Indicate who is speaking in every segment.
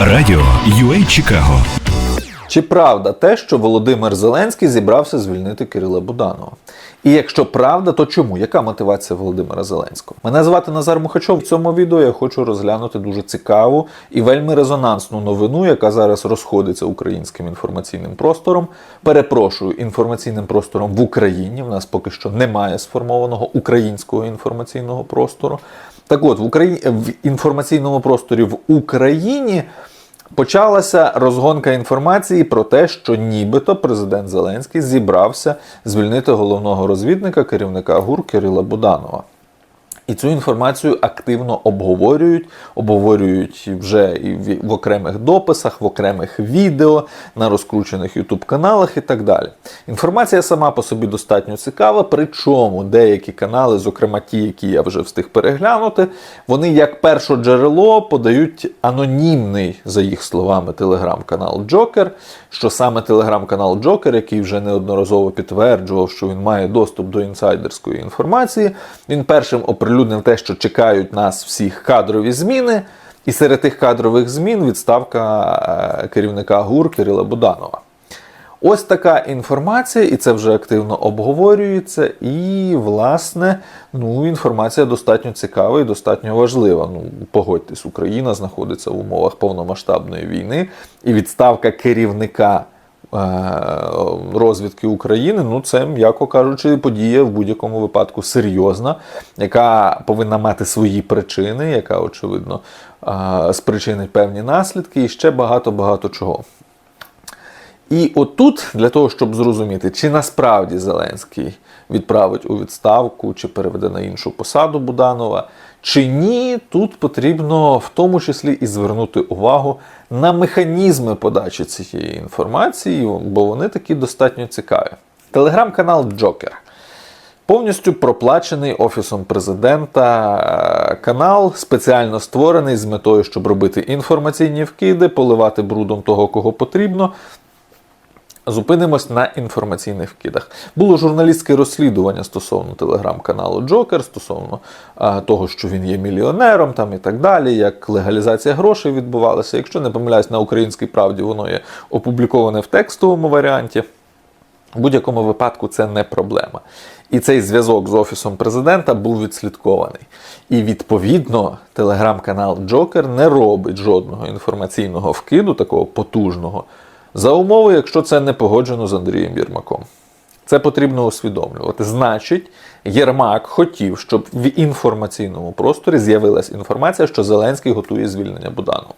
Speaker 1: Радіо UA Чикаго
Speaker 2: Чи правда те, що Володимир Зеленський зібрався звільнити Кирила Буданова? І якщо правда, то чому? Яка мотивація Володимира Зеленського? Мене звати Назар Мухачов. В цьому відео я хочу розглянути дуже цікаву і вельми резонансну новину, яка зараз розходиться українським інформаційним простором. Перепрошую, інформаційним простором в Україні. В нас поки що немає сформованого українського інформаційного простору. Так от, в Україні в інформаційному просторі в Україні. Почалася розгонка інформації про те, що нібито президент Зеленський зібрався звільнити головного розвідника керівника ГУР Кирила Буданова. І цю інформацію активно обговорюють, обговорюють вже і в, окремих дописах, в окремих відео, на розкручених ютуб-каналах і так далі. Інформація сама по собі достатньо цікава, причому деякі канали, зокрема ті, які я вже встиг переглянути, вони як перше джерело подають анонімний, за їх словами, телеграм-канал Джокер, що саме телеграм-канал Джокер, який вже неодноразово підтверджував, що він має доступ до інсайдерської інформації, він першим оприлюднив те, що чекають нас всіх кадрові зміни. І серед тих кадрових змін відставка е, керівника ГУР Кирила Буданова. Ось така інформація, і це вже активно обговорюється. І, власне, ну, інформація достатньо цікава і достатньо важлива. Ну, погодьтесь, Україна знаходиться в умовах повномасштабної війни, і відставка керівника. Е, Розвідки України, ну це, м'яко кажучи, подія в будь-якому випадку серйозна, яка повинна мати свої причини, яка, очевидно, е, спричинить певні наслідки і ще багато-багато чого. І отут, для того, щоб зрозуміти, чи насправді Зеленський відправить у відставку, чи переведе на іншу посаду Буданова, чи ні, тут потрібно в тому числі і звернути увагу на механізми подачі цієї інформації, бо вони такі достатньо цікаві. Телеграм-канал Джокер. Повністю проплачений офісом президента е, канал, спеціально створений з метою, щоб робити інформаційні вкиди, поливати брудом того, кого потрібно. Зупинимось на інформаційних вкидах. Було журналістське розслідування стосовно телеграм-каналу Джокер, стосовно а, того, що він є мільйонером там і так далі, як легалізація грошей відбувалася. Якщо не помиляюсь, на українській правді воно є опубліковане в текстовому варіанті. В будь-якому випадку це не проблема. І цей зв'язок з офісом президента був відслідкований. І відповідно телеграм-канал Джокер не робить жодного інформаційного вкиду, такого потужного, за умови, якщо це не погоджено з Андрієм Єрмаком. Це потрібно усвідомлювати. Значить, Єрмак хотів, щоб в інформаційному просторі з'явилася інформація, що Зеленський готує звільнення Буданова.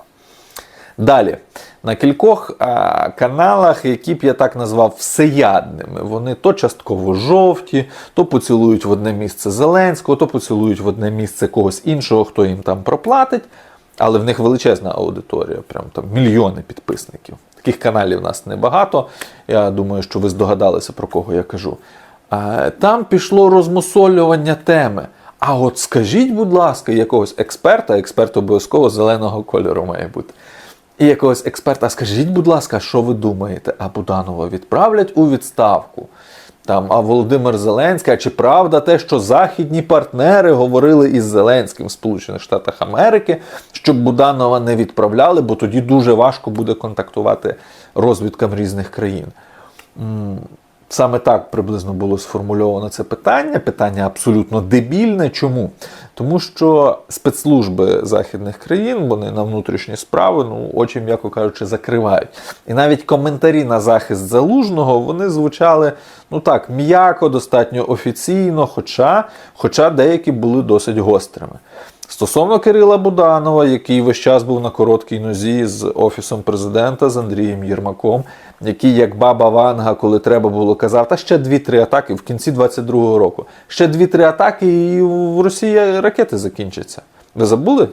Speaker 2: Далі, на кількох а, каналах, які б я так назвав всеядними, вони то частково жовті, то поцілують в одне місце Зеленського, то поцілують в одне місце когось іншого, хто їм там проплатить. Але в них величезна аудиторія, прям там мільйони підписників. Таких каналів у нас небагато. Я думаю, що ви здогадалися, про кого я кажу. Там пішло розмусолювання теми. А от скажіть, будь ласка, якогось експерта, експерт обов'язково зеленого кольору має бути. І якогось експерта, скажіть, будь ласка, що ви думаєте? А Буданова відправлять у відставку. Там, а Володимир Зеленський, а чи правда те, що західні партнери говорили із Зеленським в Сполучених Штатах Америки, щоб Буданова не відправляли, бо тоді дуже важко буде контактувати розвідкам різних країн. Саме так приблизно було сформульовано це питання. Питання абсолютно дебільне. Чому? Тому що спецслужби західних країн вони на внутрішні справи, ну очі, м'яко кажучи, закривають. І навіть коментарі на захист залужного вони звучали ну так м'яко, достатньо офіційно, хоча, хоча деякі були досить гострими. Стосовно Кирила Буданова, який весь час був на короткій нозі з офісом президента з Андрієм Єрмаком, який, як баба Ванга, коли треба було казав, та ще дві-три атаки в кінці 22-го року. Ще дві-три атаки, і в Росії ракети закінчаться. Ви забули?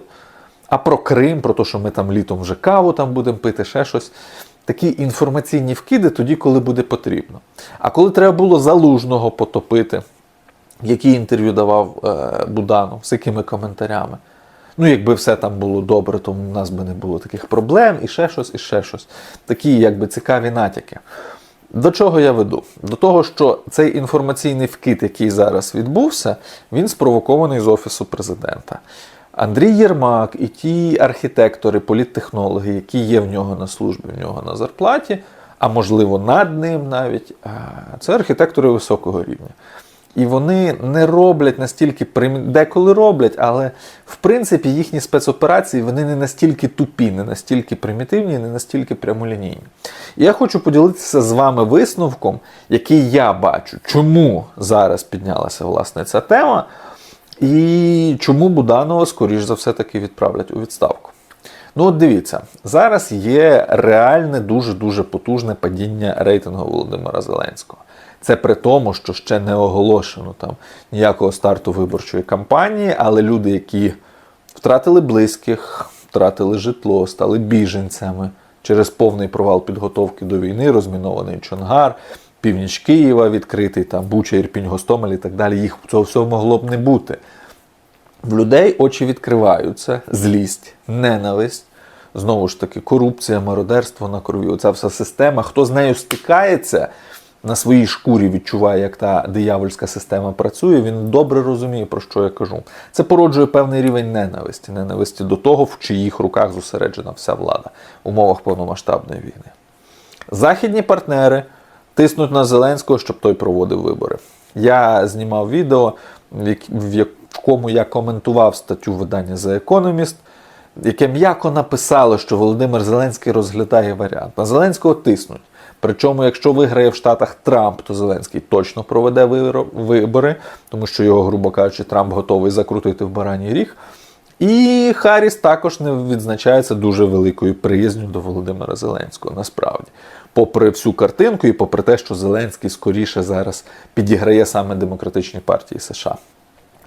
Speaker 2: А про Крим, про те, що ми там літом вже каву там будемо пити, ще щось. Такі інформаційні вкиди тоді, коли буде потрібно. А коли треба було залужного потопити, які інтерв'ю давав е, Буданов, з якими коментарями. Ну, якби все там було добре, то в нас би не було таких проблем, і ще щось, і ще щось. Такі, якби цікаві натяки. До чого я веду? До того, що цей інформаційний вкид, який зараз відбувся, він спровокований з Офісу президента. Андрій Єрмак і ті архітектори, політтехнологи, які є в нього на службі, в нього на зарплаті, а можливо над ним навіть, це архітектори високого рівня. І вони не роблять настільки деколи роблять, але в принципі їхні спецоперації вони не настільки тупі, не настільки примітивні, не настільки прямолінійні. І я хочу поділитися з вами висновком, який я бачу, чому зараз піднялася власне ця тема, і чому Буданова, скоріш за все, таки відправлять у відставку. Ну, от дивіться, зараз є реальне дуже-дуже потужне падіння рейтингу Володимира Зеленського. Це при тому, що ще не оголошено там ніякого старту виборчої кампанії, але люди, які втратили близьких, втратили житло, стали біженцями через повний провал підготовки до війни, розмінований Чонгар, північ Києва відкритий, там Буча, Ірпінь, Гостомель і так далі. Їх цього всього могло б не бути. В людей очі відкриваються, злість, ненависть, знову ж таки, корупція, мародерство на крові. Оця вся система. Хто з нею стикається, на своїй шкурі відчуває, як та диявольська система працює, він добре розуміє, про що я кажу. Це породжує певний рівень ненависті, ненависті до того, в чиїх руках зосереджена вся влада в умовах повномасштабної війни. Західні партнери тиснуть на Зеленського, щоб той проводив вибори. Я знімав відео, в якому я коментував статтю видання The Economist, яке м'яко написало, що Володимир Зеленський розглядає варіант. На Зеленського тиснуть. Причому, якщо виграє в Штатах Трамп, то Зеленський точно проведе вибори, тому що його, грубо кажучи, Трамп готовий закрутити в бараній ріг. І Харріс також не відзначається дуже великою приязню до Володимира Зеленського, насправді. Попри всю картинку і попри те, що Зеленський скоріше зараз підіграє саме демократичній партії США.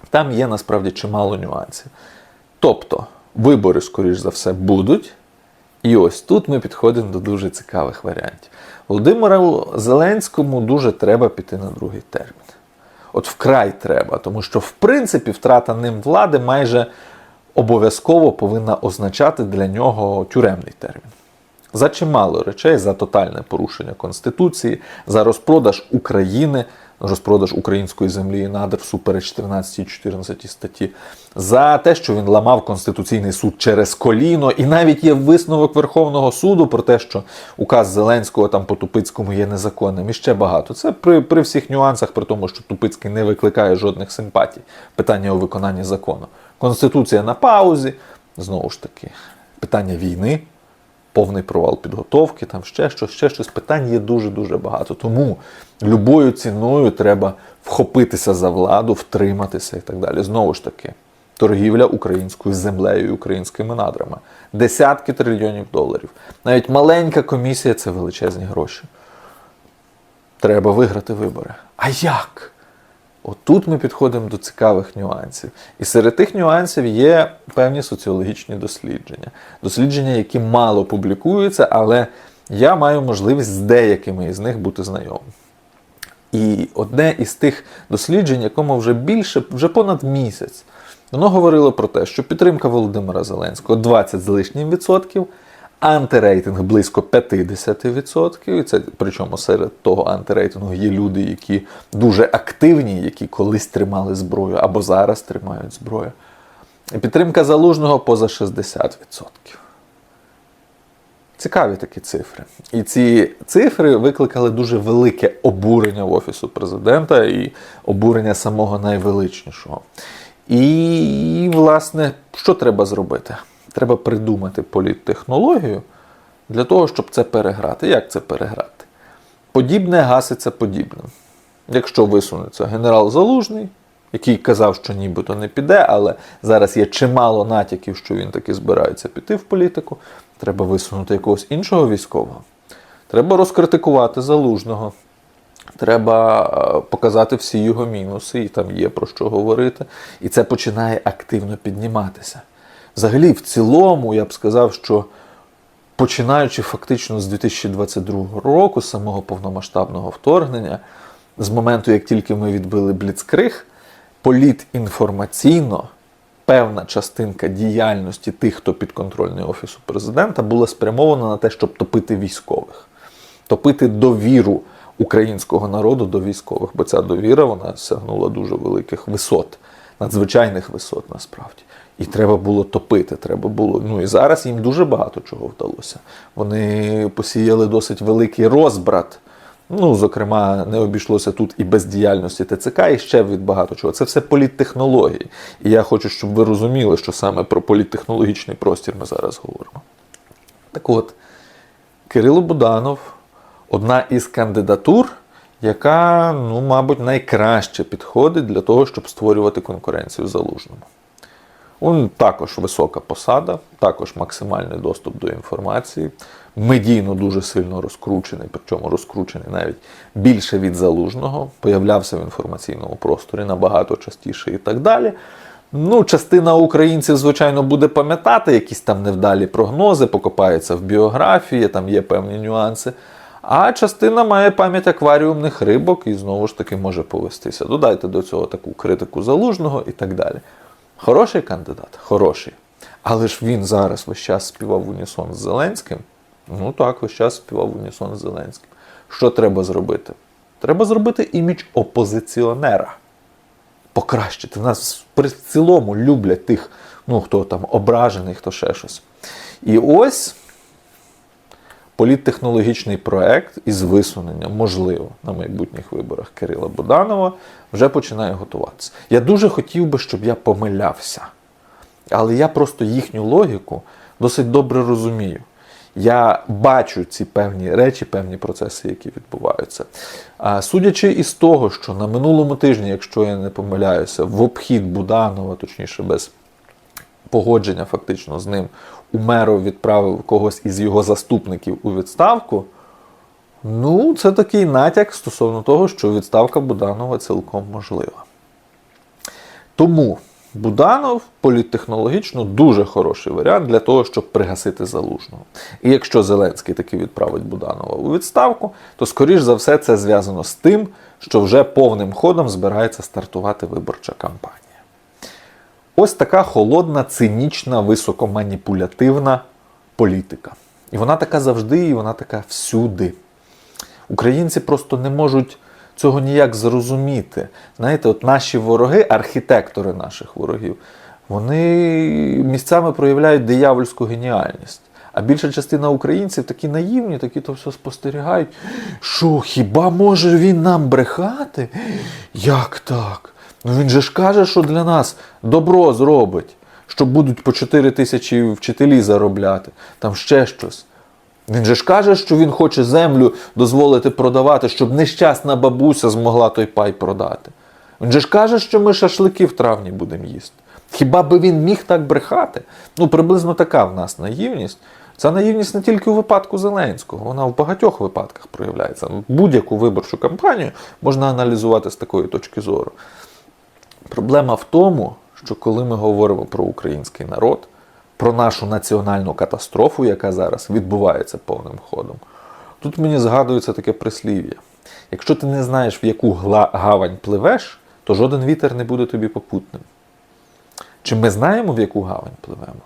Speaker 2: Там є насправді чимало нюансів. Тобто, вибори, скоріш за все, будуть. І ось тут ми підходимо до дуже цікавих варіантів. Володимиру Зеленському дуже треба піти на другий термін. От вкрай треба, тому що, в принципі, втрата ним влади майже обов'язково повинна означати для нього тюремний термін. За чимало речей, за тотальне порушення Конституції, за розпродаж України, розпродаж української землі і надр всупереч 13 і 14 статті, за те, що він ламав Конституційний суд через коліно, і навіть є висновок Верховного суду про те, що указ Зеленського там по Тупицькому є незаконним. І ще багато. Це при, при всіх нюансах, при тому, що Тупицький не викликає жодних симпатій. Питання у виконанні закону. Конституція на паузі, знову ж таки, питання війни повний провал підготовки, там ще щось, ще щось. Питань є дуже-дуже багато. Тому любою ціною треба вхопитися за владу, втриматися і так далі. Знову ж таки, торгівля українською землею і українськими надрами. Десятки трильйонів доларів. Навіть маленька комісія це величезні гроші. Треба виграти вибори. А як? Отут ми підходимо до цікавих нюансів. І серед тих нюансів є певні соціологічні дослідження. Дослідження, які мало публікуються, але я маю можливість з деякими із них бути знайомим. І одне із тих досліджень, якому вже більше, вже понад місяць, воно говорило про те, що підтримка Володимира Зеленського 20 з лишнім відсотків, антирейтинг близько 50%. І це причому серед того антирейтингу є люди, які дуже активні, які колись тримали зброю або зараз тримають зброю. І підтримка залужного поза 60%. Цікаві такі цифри. І ці цифри викликали дуже велике обурення в Офісу президента і обурення самого найвеличнішого. І, власне, що треба зробити? Треба придумати політтехнологію для того, щоб це переграти. Як це переграти? Подібне гаситься подібним. Якщо висунеться генерал Залужний, який казав, що нібито не піде, але зараз є чимало натяків, що він таки збирається піти в політику. Треба висунути якогось іншого військового. Треба розкритикувати залужного. Треба е, показати всі його мінуси, і там є про що говорити. І це починає активно підніматися. Взагалі, в цілому, я б сказав, що починаючи фактично з 2022 року, з самого повномасштабного вторгнення, з моменту, як тільки ми відбили Бліцкриг, політінформаційно певна частинка діяльності тих, хто підконтрольний Офісу президента, була спрямована на те, щоб топити військових, топити довіру українського народу до військових, бо ця довіра вона сягнула дуже великих висот, надзвичайних висот насправді. І треба було топити. Треба було. Ну і зараз їм дуже багато чого вдалося. Вони посіяли досить великий розбрат. Ну, зокрема, не обійшлося тут і без діяльності ТЦК, і ще від багато чого. Це все політтехнології. І я хочу, щоб ви розуміли, що саме про політтехнологічний простір ми зараз говоримо. Так от, Кирило Буданов одна із кандидатур, яка, ну, мабуть, найкраще підходить для того, щоб створювати конкуренцію залужному. Він також висока посада, також максимальний доступ до інформації, медійно дуже сильно розкручений, причому розкручений навіть більше від залужного, появлявся в інформаційному просторі набагато частіше і так далі. Ну, частина українців, звичайно, буде пам'ятати якісь там невдалі прогнози, покопається в біографії, там є певні нюанси. А частина має пам'ять акваріумних рибок і знову ж таки може повестися. Додайте до цього таку критику залужного і так далі. Хороший кандидат, хороший. Але ж він зараз весь час співав унісон з Зеленським. Ну так, весь час співав унісон з Зеленським. Що треба зробити? Треба зробити імідж опозиціонера. Покращити. Нас при цілому люблять тих, ну хто там ображений, хто ще щось. І ось політтехнологічний проект із висунення, можливо, на майбутніх виборах Кирила Буданова вже починає готуватися. Я дуже хотів би, щоб я помилявся. Але я просто їхню логіку досить добре розумію. Я бачу ці певні речі, певні процеси, які відбуваються. А судячи із того, що на минулому тижні, якщо я не помиляюся, в обхід Буданова, точніше, без погодження фактично з ним, Умеров відправив когось із його заступників у відставку. Ну, це такий натяк стосовно того, що відставка Буданова цілком можлива. Тому Буданов політтехнологічно дуже хороший варіант для того, щоб пригасити залужного. І якщо Зеленський таки відправить Буданова у відставку, то скоріш за все це зв'язано з тим, що вже повним ходом збирається стартувати виборча кампанія. Ось така холодна, цинічна, високоманіпулятивна політика. І вона така завжди, і вона така всюди. Українці просто не можуть цього ніяк зрозуміти. Знаєте, от наші вороги, архітектори наших ворогів, вони місцями проявляють диявольську геніальність. А більша частина українців такі наївні, такі то все спостерігають. Що, хіба може він нам брехати? Як так? Ну він же ж каже, що для нас добро зробить, що будуть по 4 тисячі вчителі заробляти, там ще щось. Він же ж каже, що він хоче землю дозволити продавати, щоб нещасна бабуся змогла той пай продати. Він же ж каже, що ми шашлики в травні будемо їсти. Хіба би він міг так брехати? Ну, приблизно така в нас наївність. Ця наївність не тільки у випадку Зеленського, вона в багатьох випадках проявляється. Будь-яку виборчу кампанію можна аналізувати з такої точки зору. Проблема в тому, що коли ми говоримо про український народ, про нашу національну катастрофу, яка зараз відбувається повним ходом, тут мені згадується таке прислів'я. Якщо ти не знаєш, в яку гавань пливеш, то жоден вітер не буде тобі попутним. Чи ми знаємо, в яку гавань пливемо?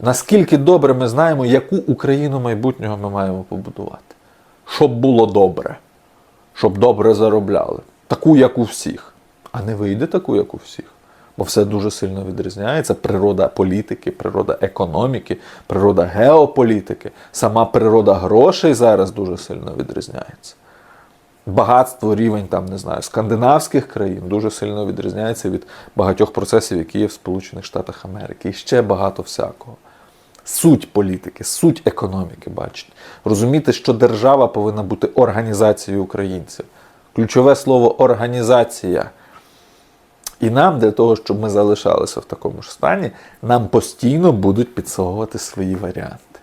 Speaker 2: Наскільки добре ми знаємо, яку Україну майбутнього ми маємо побудувати? Щоб було добре, щоб добре заробляли, таку, як у всіх. А не вийде таку, як у всіх. Бо все дуже сильно відрізняється. Природа політики, природа економіки, природа геополітики, сама природа грошей зараз дуже сильно відрізняється. Багатство, рівень там, не знаю, скандинавських країн дуже сильно відрізняється від багатьох процесів, які є в Сполучених Штатах Америки. І ще багато всякого. Суть політики, суть економіки, бачите. Розуміти, що держава повинна бути організацією українців. Ключове слово організація. І нам, для того, щоб ми залишалися в такому ж стані, нам постійно будуть підсовувати свої варіанти.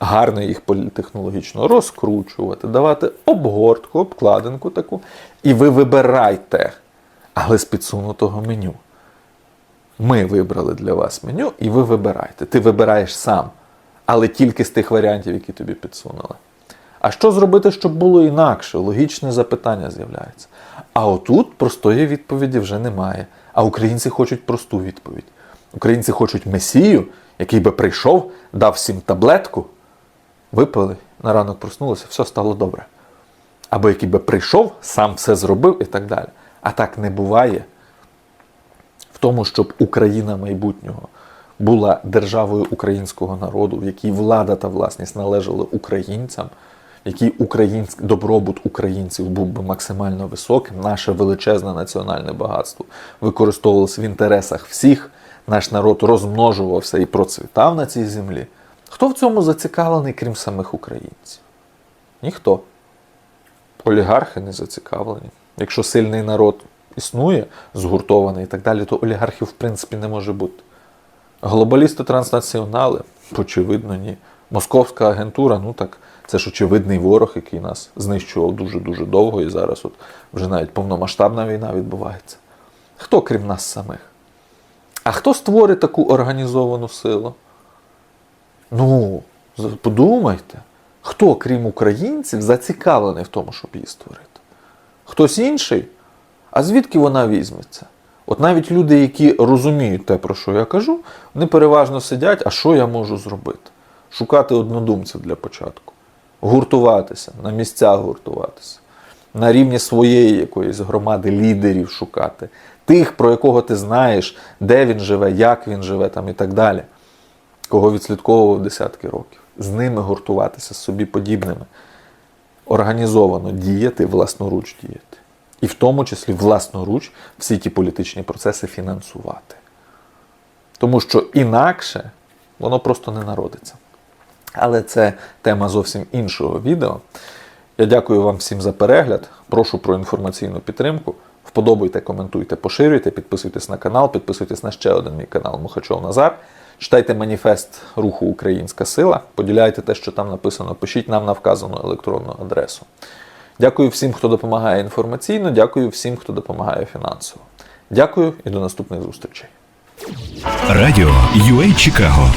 Speaker 2: Гарно їх політехнологічно розкручувати, давати обгортку, обкладинку таку. І ви вибирайте, але з підсунутого меню. Ми вибрали для вас меню, і ви вибирайте. Ти вибираєш сам, але тільки з тих варіантів, які тобі підсунули. А що зробити, щоб було інакше? Логічне запитання з'являється. А отут простої відповіді вже немає. А українці хочуть просту відповідь. Українці хочуть месію, який би прийшов, дав всім таблетку, випили, на ранок проснулися, все стало добре. Або який би прийшов, сам все зробив і так далі. А так не буває. в тому, щоб Україна майбутнього була державою українського народу, в якій влада та власність належали українцям, в якій українськ... добробут українців був би максимально високим, наше величезне національне багатство використовувалося в інтересах всіх, наш народ розмножувався і процвітав на цій землі. Хто в цьому зацікавлений, крім самих українців? Ніхто. Олігархи не зацікавлені. Якщо сильний народ існує, згуртований і так далі, то олігархів в принципі не може бути. Глобалісти транснаціонали, очевидно, ні. Московська агентура, ну так, це ж очевидний ворог, який нас знищував дуже-дуже довго, і зараз от вже навіть повномасштабна війна відбувається. Хто крім нас самих? А хто створить таку організовану силу? Ну, подумайте, хто, крім українців, зацікавлений в тому, щоб її створити? Хтось інший? А звідки вона візьметься? От навіть люди, які розуміють те, про що я кажу, вони переважно сидять, а що я можу зробити? Шукати однодумців для початку, гуртуватися, на місцях гуртуватися, на рівні своєї якоїсь громади лідерів шукати, тих, про якого ти знаєш, де він живе, як він живе там і так далі, кого відслідковував десятки років. З ними гуртуватися, з собі подібними, організовано діяти, власноруч діяти. І в тому числі власноруч всі ті політичні процеси фінансувати. Тому що інакше воно просто не народиться. Але це тема зовсім іншого відео. Я дякую вам всім за перегляд. Прошу про інформаційну підтримку. Вподобайте, коментуйте, поширюйте, підписуйтесь на канал, підписуйтесь на ще один мій канал Мухачов Назар. Читайте маніфест руху Українська Сила, поділяйте те, що там написано, пишіть нам на вказану електронну адресу. Дякую всім, хто допомагає інформаційно, дякую всім, хто допомагає фінансово. Дякую і до наступних зустрічей.
Speaker 1: Радіо UA Чикаго